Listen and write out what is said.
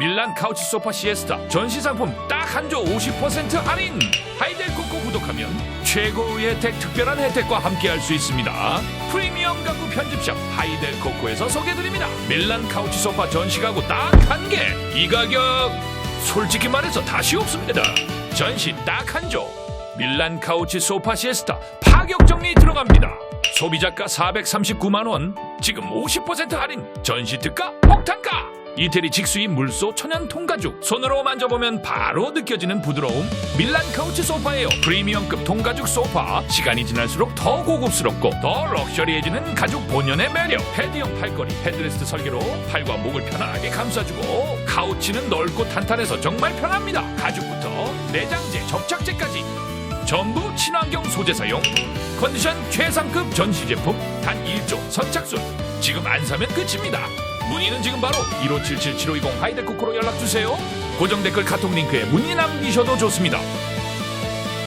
밀란 카우치 소파 시에스타. 전시 상품 딱 한 조 50% 할인. 하이델코코 구독하면 최고의 혜택 특별한 혜택과 함께할 수 있습니다. 프리미엄 가구 편집샵 하이델코코에서 소개드립니다. 밀란 카우치 소파 전시 가구 딱 한 개. 이 가격 솔직히 말해서 다시 없습니다. 전시 딱 한 조. 밀란 카우치 소파 시에스타 파격 정리 들어갑니다. 소비자가 439만 원 지금 50% 할인. 전시 특가 폭탄가 이태리 직수인 물소 천연 통가죽. 손으로 만져보면 바로 느껴지는 부드러움. 밀란 카우치 소파예요. 프리미엄급 통가죽 소파. 시간이 지날수록 더 고급스럽고 더 럭셔리해지는 가죽 본연의 매력. 헤드형 팔걸이 헤드레스트 설계로 팔과 목을 편안하게 감싸주고 카우치는 넓고 탄탄해서 정말 편합니다. 가죽부터 내장재 접착제까지. 전부 친환경 소재 사용. 컨디션 최상급 전시 제품. 단 1조 선착순. 지금 안 사면 끝입니다 문의는 지금 바로 1577-7520 하이데코코로 연락주세요. 고정 댓글 카톡 링크에 문의 남기셔도 좋습니다